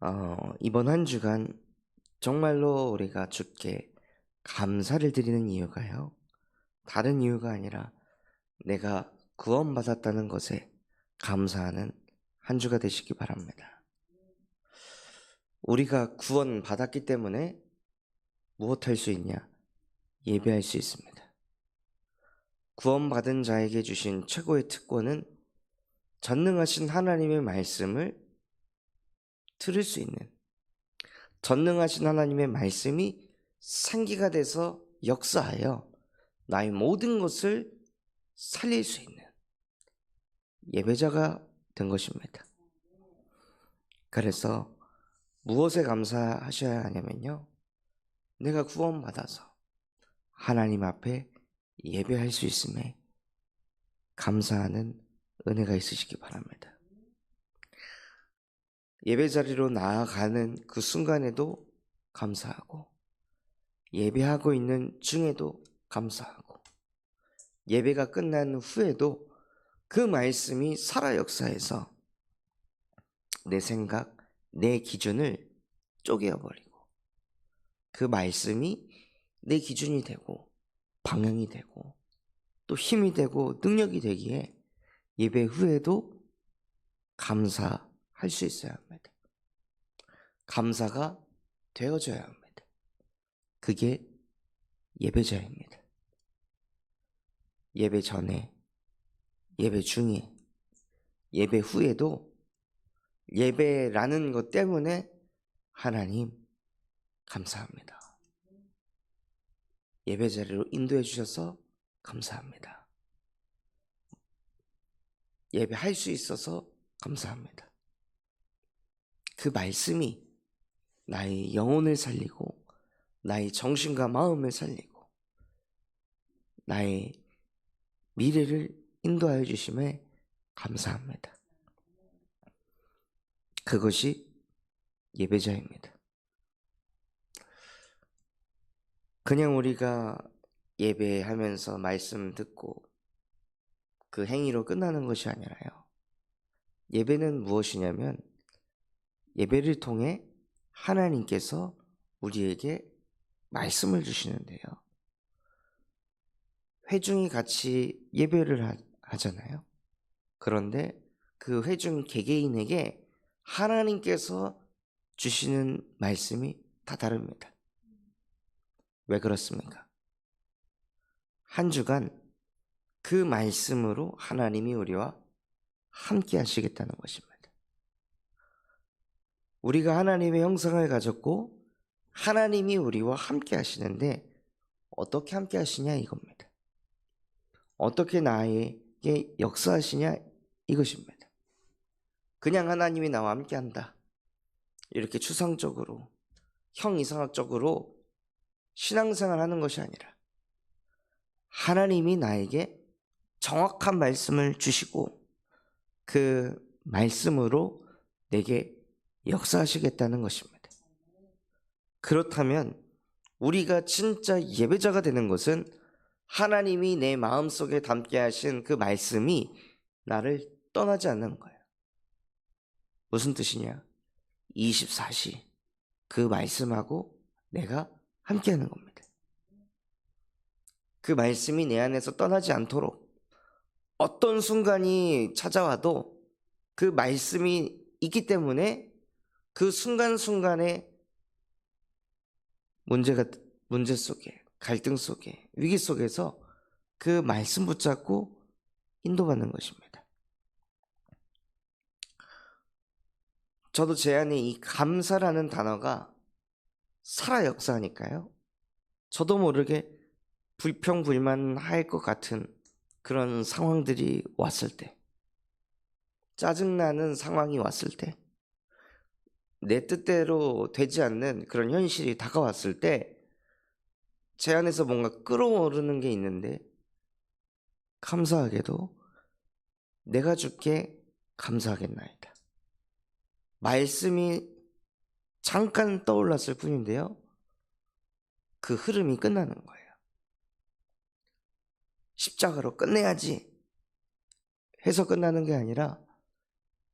어, 이번 한 주간 정말로 우리가 주께 감사를 드리는 이유가요. 다른 이유가 아니라 내가 구원받았다는 것에 감사하는 한 주가 되시기 바랍니다. 우리가 구원받았기 때문에 무엇 할 수 있냐? 예배할 수 있습니다. 구원받은 자에게 주신 최고의 특권은 전능하신 하나님의 말씀을 들을 수 있는 전능하신 하나님의 말씀이 생기가 돼서 역사하여 나의 모든 것을 살릴 수 있는 예배자가 된 것입니다. 그래서 무엇에 감사하셔야 하냐면요. 내가 구원받아서 하나님 앞에 예배할 수 있음에 감사하는 은혜가 있으시기 바랍니다. 예배 자리로 나아가는 그 순간에도 감사하고 예배하고 있는 중에도 감사하고 예배가 끝난 후에도 그 말씀이 살아 역사해서 내 생각, 내 기준을 쪼개어 버리고 그 말씀이 내 기준이 되고 방향이 되고 또 힘이 되고 능력이 되기에 예배 후에도 감사 할 수 있어야 합니다. 감사가 되어져야 합니다. 그게 예배자입니다. 예배 전에, 예배 중에, 예배 후에도 예배라는 것 때문에 하나님 감사합니다. 예배 자리로 인도해 주셔서 감사합니다. 예배할 수 있어서 감사합니다. 그 말씀이 나의 영혼을 살리고 나의 정신과 마음을 살리고 나의 미래를 인도하여 주심에 감사합니다. 그것이 예배자입니다. 그냥 우리가 예배하면서 말씀 듣고 그 행위로 끝나는 것이 아니라요. 예배는 무엇이냐면 예배를 통해 하나님께서 우리에게 말씀을 주시는데요. 회중이 같이 예배를 하, 하잖아요. 그런데 그 회중 개개인에게 하나님께서 주시는 말씀이 다 다릅니다. 왜 그렇습니까? 한 주간 그 말씀으로 하나님이 우리와 함께 하시겠다는 것입니다. 우리가 하나님의 형상을 가졌고 하나님이 우리와 함께 하시는데 어떻게 함께 하시냐 이겁니다. 어떻게 나에게 역사하시냐 이것입니다. 그냥 하나님이 나와 함께 한다. 이렇게 추상적으로 형 이상학적으로 신앙생활 하는 것이 아니라 하나님이 나에게 정확한 말씀을 주시고 그 말씀으로 내게 역사하시겠다는 것입니다. 그렇다면 우리가 진짜 예배자가 되는 것은 하나님이 내 마음속에 담게 하신 그 말씀이 나를 떠나지 않는 거예요. 무슨 뜻이냐? 24시 그 말씀하고 내가 함께 하는 겁니다. 그 말씀이 내 안에서 떠나지 않도록 어떤 순간이 찾아와도 그 말씀이 있기 때문에 그 순간순간에 문제가 문제 속에 갈등 속에 위기 속에서 그 말씀 붙잡고 인도받는 것입니다. 저도 제 안에 이 감사라는 단어가 살아 역사하니까요. 저도 모르게 불평 불만할 것 같은 그런 상황들이 왔을 때, 짜증나는 상황이 왔을 때, 내 뜻대로 되지 않는 그런 현실이 다가왔을 때, 제 안에서 뭔가 끌어오르는 게 있는데, 감사하게도 내가 주께 감사하겠나이다. 말씀이 잠깐 떠올랐을 뿐인데요. 그 흐름이 끝나는 거예요. 십자가로 끝내야지 해서 끝나는 게 아니라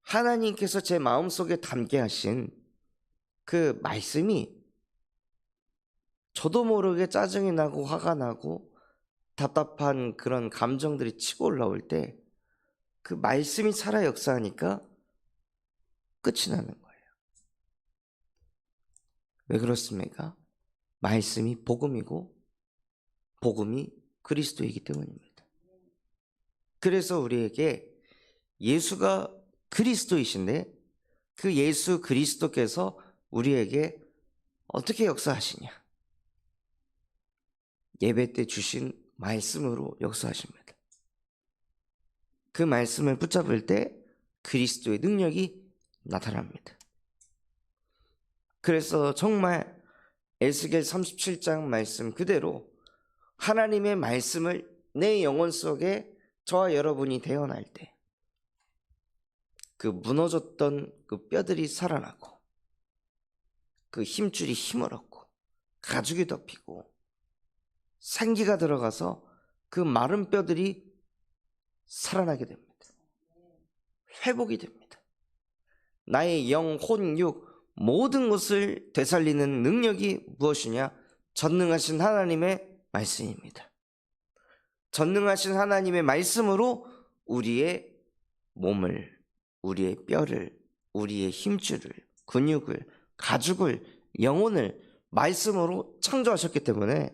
하나님께서 제 마음속에 담게 하신 그 말씀이 저도 모르게 짜증이 나고 화가 나고 답답한 그런 감정들이 치고 올라올 때 그 말씀이 살아 역사하니까 끝이 나는 거예요. 왜 그렇습니까? 말씀이 복음이고 복음이 그리스도이기 때문입니다. 그래서 우리에게 예수가 그리스도이신데 그 예수 그리스도께서 우리에게 어떻게 역사하시냐? 예배 때 주신 말씀으로 역사하십니다. 그 말씀을 붙잡을 때 그리스도의 능력이 나타납니다. 그래서 정말 에스겔 37장 말씀 그대로 하나님의 말씀을 내 영혼 속에 저와 여러분이 태어날 때 그 무너졌던 그 뼈들이 살아나고 그 힘줄이 힘을 얻고 가죽이 덮이고 생기가 들어가서 그 마른 뼈들이 살아나게 됩니다. 회복이 됩니다. 나의 영, 혼, 육 모든 것을 되살리는 능력이 무엇이냐? 전능하신 하나님의 말씀입니다. 전능하신 하나님의 말씀으로 우리의 몸을, 우리의 뼈를, 우리의 힘줄을, 근육을, 가죽을, 영혼을 말씀으로 창조하셨기 때문에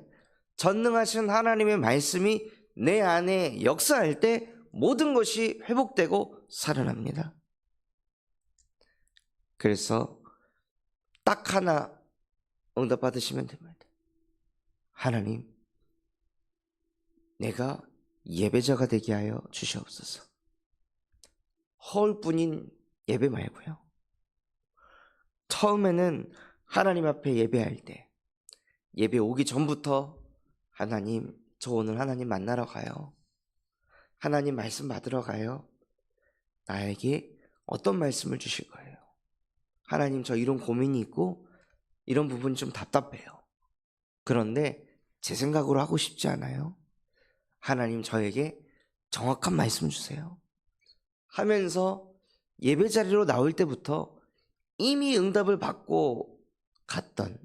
전능하신 하나님의 말씀이 내 안에 역사할 때 모든 것이 회복되고 살아납니다. 그래서 딱 하나 응답 받으시면 됩니다. 하나님, 내가 예배자가 되게 하여 주시옵소서. 허울뿐인 예배 말고요. 처음에는 하나님 앞에 예배할 때 예배 오기 전부터 하나님, 저 오늘 하나님 만나러 가요. 하나님 말씀 받으러 가요. 나에게 어떤 말씀을 주실 거예요? 하나님, 저 이런 고민이 있고 이런 부분이 좀 답답해요. 그런데 제 생각으로 하고 싶지 않아요. 하나님, 저에게 정확한 말씀 주세요. 하면서 예배 자리로 나올 때부터 이미 응답을 받고 갔던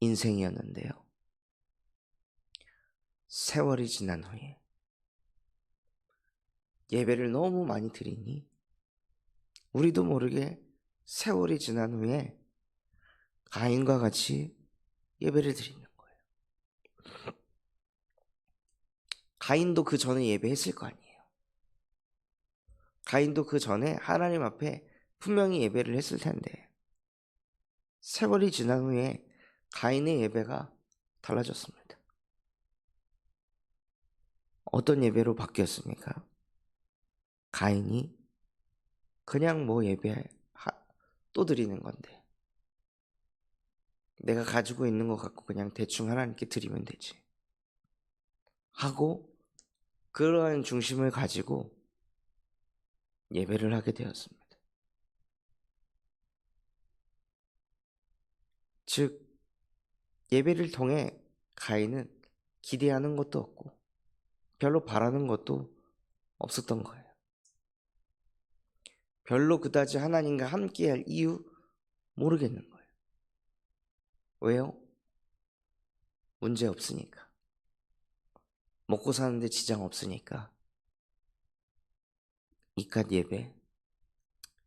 인생이었는데요. 세월이 지난 후에 예배를 너무 많이 드리니 우리도 모르게 세월이 지난 후에 가인과 같이 예배를 드리는 거예요. 가인도 그 전에 예배했을 거 아니에요. 가인도 그 전에 하나님 앞에 분명히 예배를 했을 텐데 세월이 지난 후에 가인의 예배가 달라졌습니다. 어떤 예배로 바뀌었습니까? 가인이 그냥 뭐 예배 또 드리는 건데 내가 가지고 있는 것 갖고 그냥 대충 하나님께 드리면 되지 하고 그러한 중심을 가지고 예배를 하게 되었습니다. 즉 예배를 통해 가인은 기대하는 것도 없고 별로 바라는 것도 없었던 거예요. 별로 그다지 하나님과 함께할 이유 모르겠는 거예요. 왜요? 문제 없으니까. 먹고 사는데 지장 없으니까. 이깟 예배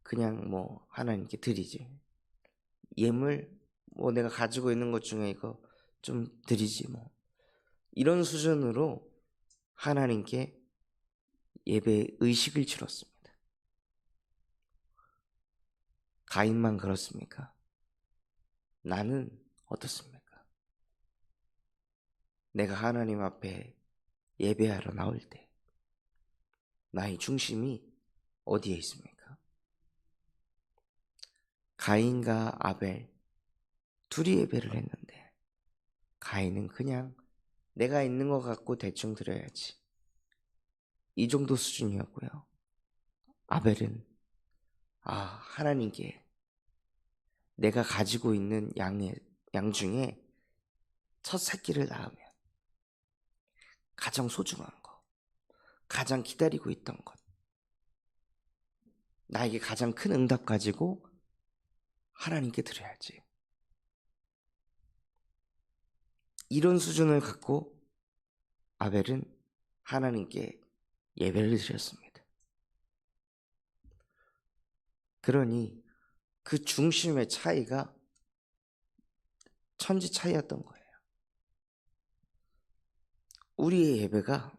그냥 뭐 하나님께 드리지. 예물 뭐 내가 가지고 있는 것 중에 이거 좀 드리지 뭐. 이런 수준으로 하나님께 예배 의식을 치렀습니다. 가인만 그렇습니까? 나는 어떻습니까? 내가 하나님 앞에 예배하러 나올 때 나의 중심이 어디에 있습니까? 가인과 아벨 둘이 예배를 했는데 가인은 그냥 내가 있는 것 같고 대충 드려야지. 이 정도 수준이었고요. 아벨은 아 하나님께 내가 가지고 있는 양의 양 중에 첫 새끼를 낳으면 가장 소중한 거, 가장 기다리고 있던 것, 나에게 가장 큰 응답 가지고 하나님께 드려야지. 이런 수준을 갖고 아벨은 하나님께 예배를 드렸습니다. 그러니 그 중심의 차이가 천지 차이였던 거예요. 우리의 예배가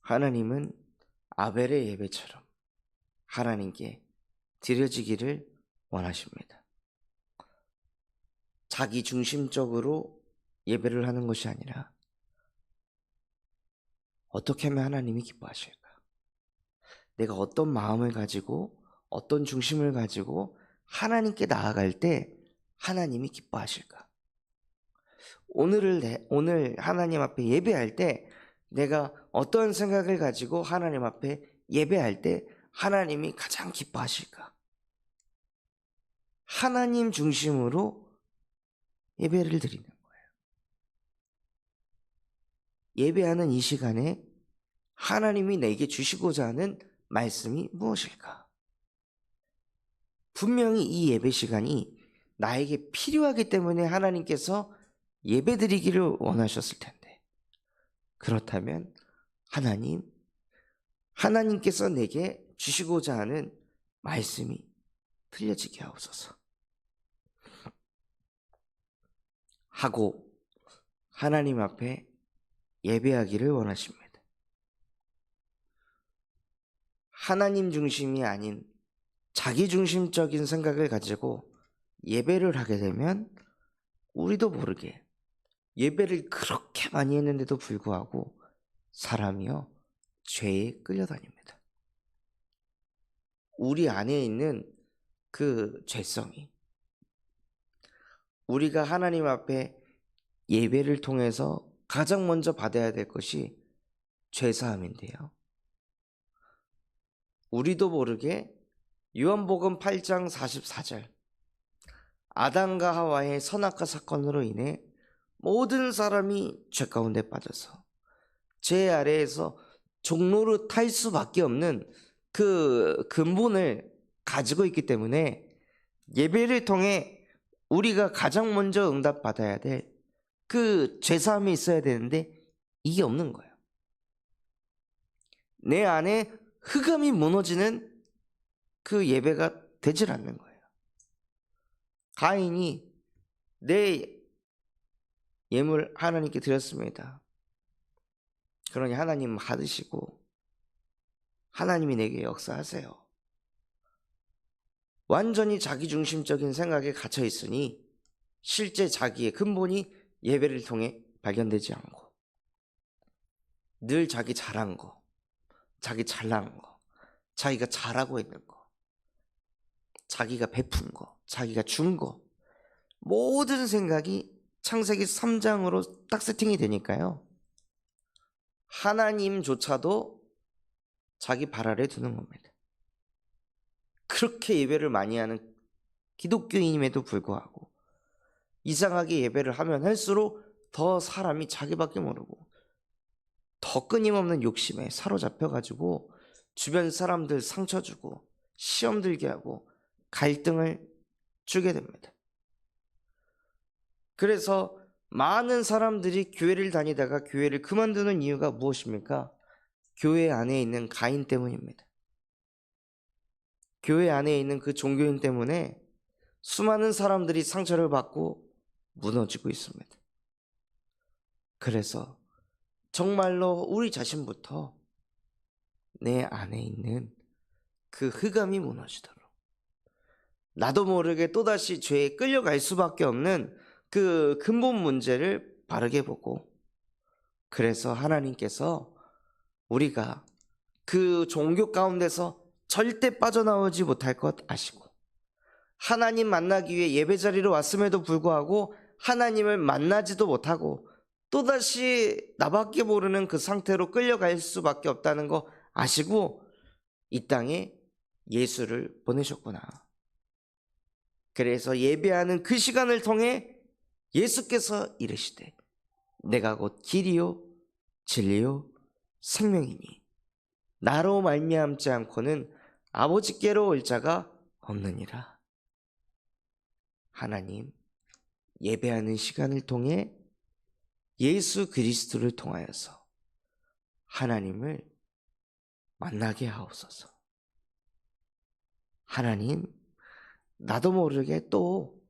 하나님은 아벨의 예배처럼 하나님께 드려지기를 원하십니다. 자기 중심적으로 예배를 하는 것이 아니라 어떻게 하면 하나님이 기뻐하실까? 내가 어떤 마음을 가지고 어떤 중심을 가지고 하나님께 나아갈 때 하나님이 기뻐하실까? 오늘을 내, 오늘 하나님 앞에 예배할 때 내가 어떤 생각을 가지고 하나님 앞에 예배할 때 하나님이 가장 기뻐하실까? 하나님 중심으로 예배를 드리는 거예요. 예배하는 이 시간에 하나님이 내게 주시고자 하는 말씀이 무엇일까? 분명히 이 예배 시간이 나에게 필요하기 때문에 하나님께서 예배 드리기를 원하셨을 텐데. 그렇다면 하나님, 하나님께서 내게 주시고자 하는 말씀이 틀려지게 하옵소서. 하고 하나님 앞에 예배하기를 원하십니다. 하나님 중심이 아닌 자기 중심적인 생각을 가지고 예배를 하게 되면 우리도 모르게 예배를 그렇게 많이 했는데도 불구하고 사람이요 죄에 끌려다닙니다. 우리 안에 있는 그 죄성이 우리가 하나님 앞에 예배를 통해서 가장 먼저 받아야 될 것이 죄사함인데요. 우리도 모르게 요한복음 8장 44절 아담과 하와의 선악과 사건으로 인해 모든 사람이 죄 가운데 빠져서 죄 아래에서 종로를 탈 수밖에 없는 그 근본을 가지고 있기 때문에 예배를 통해 우리가 가장 먼저 응답받아야 될 그 죄사함이 있어야 되는데 이게 없는 거예요. 내 안에 흑암이 무너지는 그 예배가 되질 않는 거예요. 가인이 내 예물 하나님께 드렸습니다. 그러니 하나님 받으시고 하나님이 내게 역사하세요. 완전히 자기 중심적인 생각에 갇혀 있으니 실제 자기의 근본이 예배를 통해 발견되지 않고 늘 자기 잘한 거, 자기 잘난 거, 자기가 잘하고 있는 거, 자기가 베푼 거, 자기가 준 거, 모든 생각이 창세기 3장으로 딱 세팅이 되니까요. 하나님조차도 자기 발 아래 두는 겁니다. 그렇게 예배를 많이 하는 기독교인임에도 불구하고 이상하게 예배를 하면 할수록 더 사람이 자기밖에 모르고 더 끊임없는 욕심에 사로잡혀 가지고 주변 사람들 상처 주고 시험 들게 하고 갈등을 주게 됩니다. 그래서 많은 사람들이 교회를 다니다가 교회를 그만두는 이유가 무엇입니까? 교회 안에 있는 가인 때문입니다. 교회 안에 있는 그 종교인 때문에 수많은 사람들이 상처를 받고 무너지고 있습니다. 그래서 정말로 우리 자신부터 내 안에 있는 그 흑암이 무너지도록 나도 모르게 또다시 죄에 끌려갈 수밖에 없는 그 근본 문제를 바르게 보고 그래서 하나님께서 우리가 그 종교 가운데서 절대 빠져나오지 못할 것 아시고 하나님 만나기 위해 예배 자리로 왔음에도 불구하고 하나님을 만나지도 못하고 또다시 나밖에 모르는 그 상태로 끌려갈 수밖에 없다는 거 아시고 이 땅에 예수를 보내셨구나. 그래서 예배하는 그 시간을 통해 예수께서 이르시되 내가 곧 길이요 진리요 생명이니 나로 말미암지 않고는 아버지께로 올 자가 없느니라. 하나님 예배하는 시간을 통해 예수 그리스도를 통하여서 하나님을 만나게 하옵소서. 하나님, 나도 모르게 또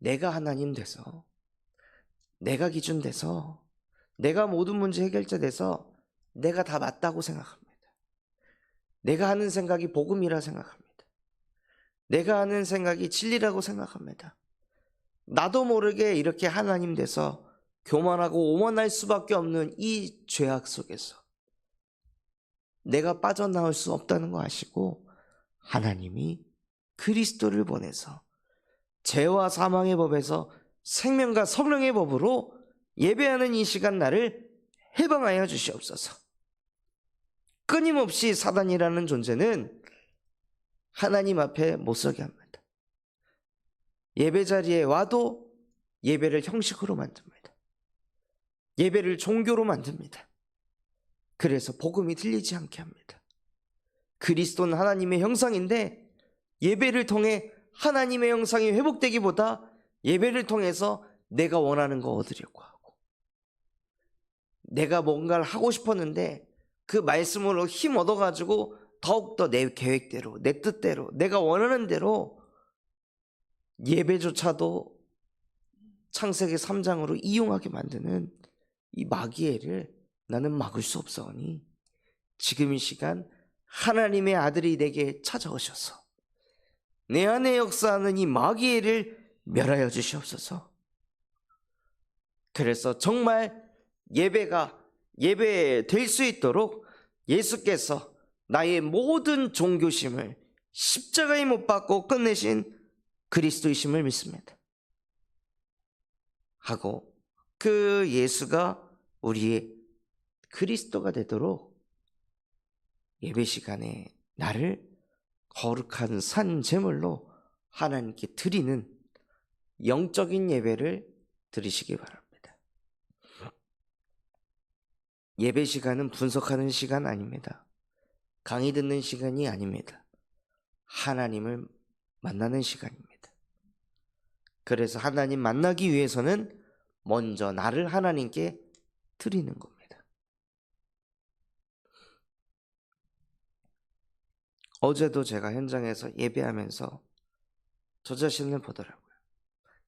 내가 하나님 돼서, 내가 기준 돼서, 내가 모든 문제 해결자 돼서 내가 다 맞다고 생각합니다. 내가 하는 생각이 복음이라 생각합니다. 내가 하는 생각이 진리라고 생각합니다. 나도 모르게 이렇게 하나님 돼서 교만하고 오만할 수밖에 없는 이 죄악 속에서 내가 빠져나올 수 없다는 거 아시고 하나님이 그리스도를 보내서 죄와 사망의 법에서 생명과 성령의 법으로 예배하는 이 시간 나를 해방하여 주시옵소서. 끊임없이 사단이라는 존재는 하나님 앞에 못 서게 합니다. 예배 자리에 와도 예배를 형식으로 만듭니다. 예배를 종교로 만듭니다. 그래서 복음이 들리지 않게 합니다. 그리스도는 하나님의 형상인데 예배를 통해 하나님의 형상이 회복되기보다 예배를 통해서 내가 원하는 거 얻으려고 하고 내가 뭔가를 하고 싶었는데 그 말씀으로 힘 얻어가지고 더욱더 내 계획대로 내 뜻대로 내가 원하는 대로 예배조차도 창세기 3장으로 이용하게 만드는 이 마귀애를 나는 막을 수 없사오니 지금 이 시간 하나님의 아들이 내게 찾아오셔서 내 안에 역사하는 이 마귀애를 멸하여 주시옵소서. 그래서 정말 예배가 예배 될 수 있도록 예수께서 나의 모든 종교심을 십자가에 못 박고 끝내신 그리스도이심을 믿습니다. 하고 그 예수가 우리의 그리스도가 되도록 예배 시간에 나를 거룩한 산 제물로 하나님께 드리는 영적인 예배를 드리시기 바랍니다. 예배 시간은 분석하는 시간 아닙니다. 강의 듣는 시간이 아닙니다. 하나님을 만나는 시간입니다. 그래서 하나님 만나기 위해서는 먼저 나를 하나님께 드리는 겁니다. 어제도 제가 현장에서 예배하면서 저 자신을 보더라고요.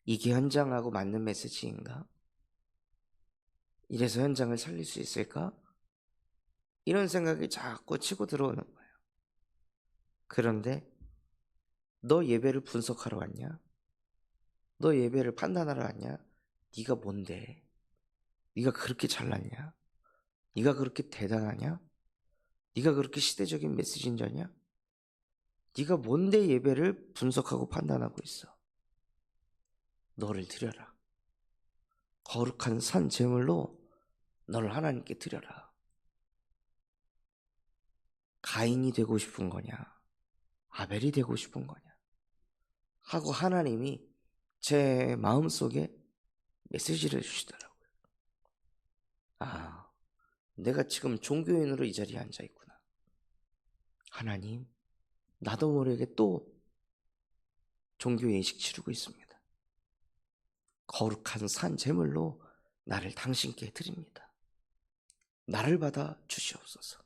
이게 현장하고 맞는 메시지인가? 이래서 현장을 살릴 수 있을까? 이런 생각이 자꾸 치고 들어오는 거예요. 그런데 너 예배를 분석하러 왔냐? 너 예배를 판단하러 왔냐? 네가 뭔데? 네가 그렇게 잘났냐? 네가 그렇게 대단하냐? 네가 그렇게 시대적인 메시지인 자냐? 네가 뭔데 예배를 분석하고 판단하고 있어? 너를 드려라. 거룩한 산 제물로 너를 하나님께 드려라. 가인이 되고 싶은 거냐? 아벨이 되고 싶은 거냐? 하고 하나님이 제 마음속에 메시지를 주시더라고요. 아, 내가 지금 종교인으로 이 자리에 앉아 있구나. 하나님, 나도 모르게 또 종교 예식 치르고 있습니다. 거룩한 산 제물로 나를 당신께 드립니다. 나를 받아 주시옵소서.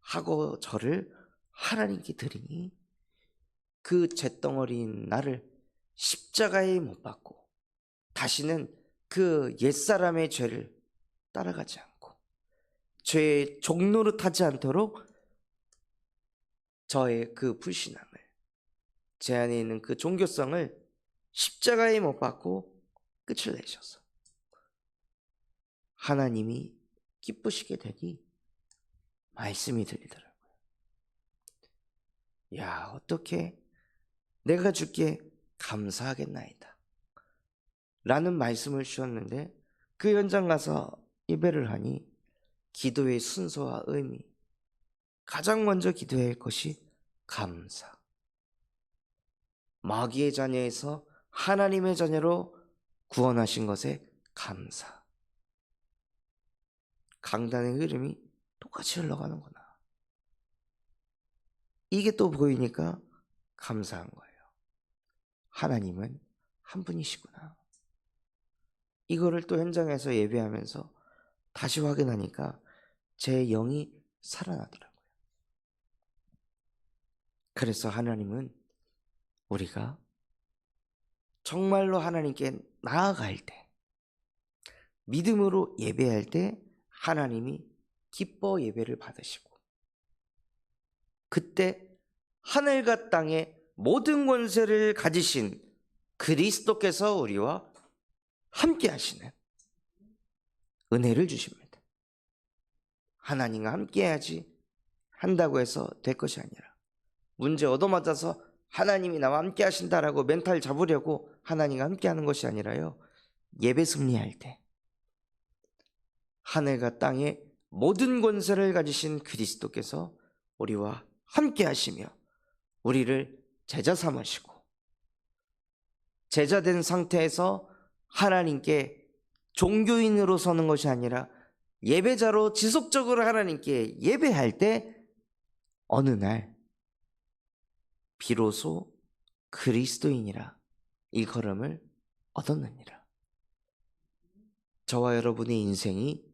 하고 저를 하나님께 드리니 그 잿덩어리인 나를 십자가에 못 박고 다시는 그 옛사람의 죄를 따라가지 않고 죄의 종노릇하지 않도록 저의 그 불신함을 제 안에 있는 그 종교성을 십자가에 못 박고 끝을 내셔서 하나님이 기쁘시게 되니 말씀이 들리더라고요. 야, 어떻게 내가 주께 감사하겠나이다. 라는 말씀을 주셨는데 그 현장 가서 예배를 하니 기도의 순서와 의미 가장 먼저 기도해야 할 것이 감사. 마귀의 자녀에서 하나님의 자녀로 구원하신 것에 감사. 강단의 흐름이 똑같이 흘러가는구나. 이게 또 보이니까 감사한 거예요. 하나님은 한 분이시구나. 이거를 또 현장에서 예배하면서 다시 확인하니까 제 영이 살아나더라고요. 그래서 하나님은 우리가 정말로 하나님께 나아갈 때, 믿음으로 예배할 때 하나님이 기뻐 예배를 받으시고, 그때 하늘과 땅의 모든 권세를 가지신 그리스도께서 우리와 함께 하시는 은혜를 주십니다. 하나님과 함께 해야지 한다고 해서 될 것이 아니라 문제 얻어맞아서 하나님이 나와 함께 하신다라고 멘탈 잡으려고 하나님과 함께 하는 것이 아니라요. 예배 승리할 때 하늘과 땅의 모든 권세를 가지신 그리스도께서 우리와 함께 하시며 우리를 제자 삼으시고 제자된 상태에서 하나님께 종교인으로 서는 것이 아니라 예배자로 지속적으로 하나님께 예배할 때 어느 날 비로소 그리스도인이라 일컬음을 얻었느니라. 저와 여러분의 인생이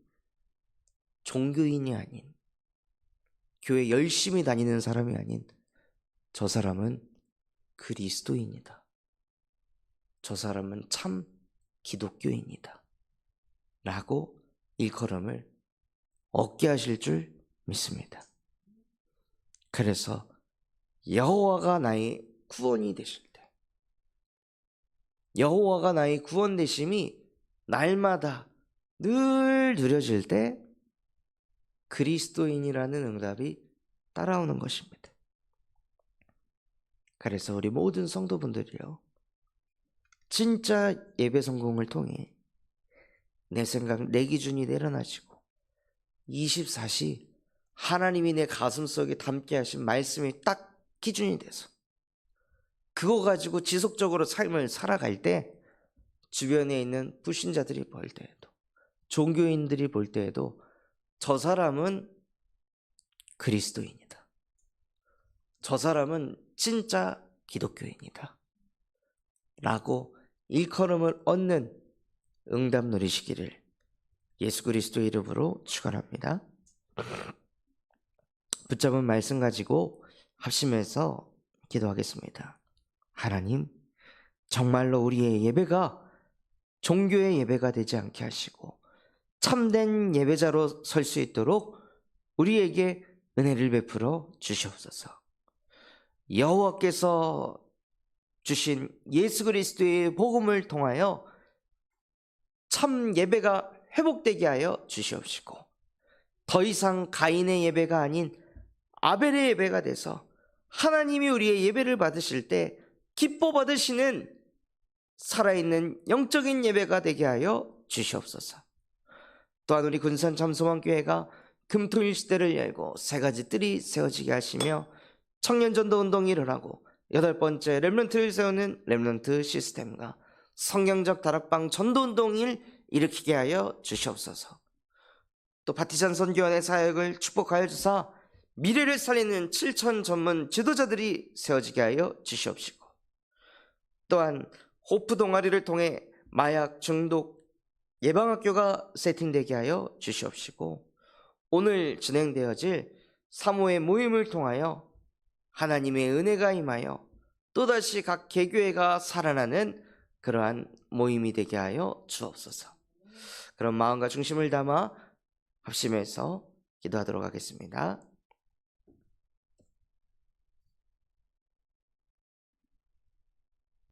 종교인이 아닌 교회 열심히 다니는 사람이 아닌 저 사람은 그리스도인이다. 저 사람은 참 기독교인이다. 라고 일컬음을 얻게 하실 줄 믿습니다. 그래서 여호와가 나의 구원이 되실 때 여호와가 나의 구원 되심이 날마다 늘 누려질 때 그리스도인이라는 응답이 따라오는 것입니다. 그래서 우리 모든 성도분들이요. 진짜 예배 성공을 통해 내 생각, 내 기준이 내려놔지고 24시 하나님이 내 가슴 속에 담게 하신 말씀이 딱 기준이 돼서 그거 가지고 지속적으로 삶을 살아갈 때 주변에 있는 불신자들이 볼 때에도 종교인들이 볼 때에도 저 사람은 그리스도인이다. 저 사람은 진짜 기독교인이다. 라고 일컬음을 얻는 응답 누리시기를 예수 그리스도 이름으로 축원합니다. 붙잡은 말씀 가지고 합심해서 기도하겠습니다. 하나님, 정말로 우리의 예배가 종교의 예배가 되지 않게 하시고 참된 예배자로 설 수 있도록 우리에게 은혜를 베풀어 주시옵소서. 여호와께서 주신 예수 그리스도의 복음을 통하여 참 예배가 회복되게 하여 주시옵시고 더 이상 가인의 예배가 아닌 아벨의 예배가 돼서 하나님이 우리의 예배를 받으실 때 기뻐 받으시는 살아있는 영적인 예배가 되게 하여 주시옵소서. 또한 우리 군산 잠소만 교회가 금토일 시대를 열고 세 가지 뜰이 세워지게 하시며 청년 전도 운동이 일어나고 여덟 번째 렘런트를 세우는 렘런트 시스템과 성경적 다락방 전도 운동을 일으키게 하여 주시옵소서. 또 바티잔 선교원의 사역을 축복하여 주사 미래를 살리는 7천 전문 지도자들이 세워지게 하여 주시옵시고 또한 호프 동아리를 통해 마약 중독 예방학교가 세팅되게 하여 주시옵시고 오늘 진행되어질 사모의 모임을 통하여 하나님의 은혜가 임하여 또다시 각 개교회가 살아나는 그러한 모임이 되게 하여 주옵소서. 그런 마음과 중심을 담아 합심해서 기도하도록 하겠습니다.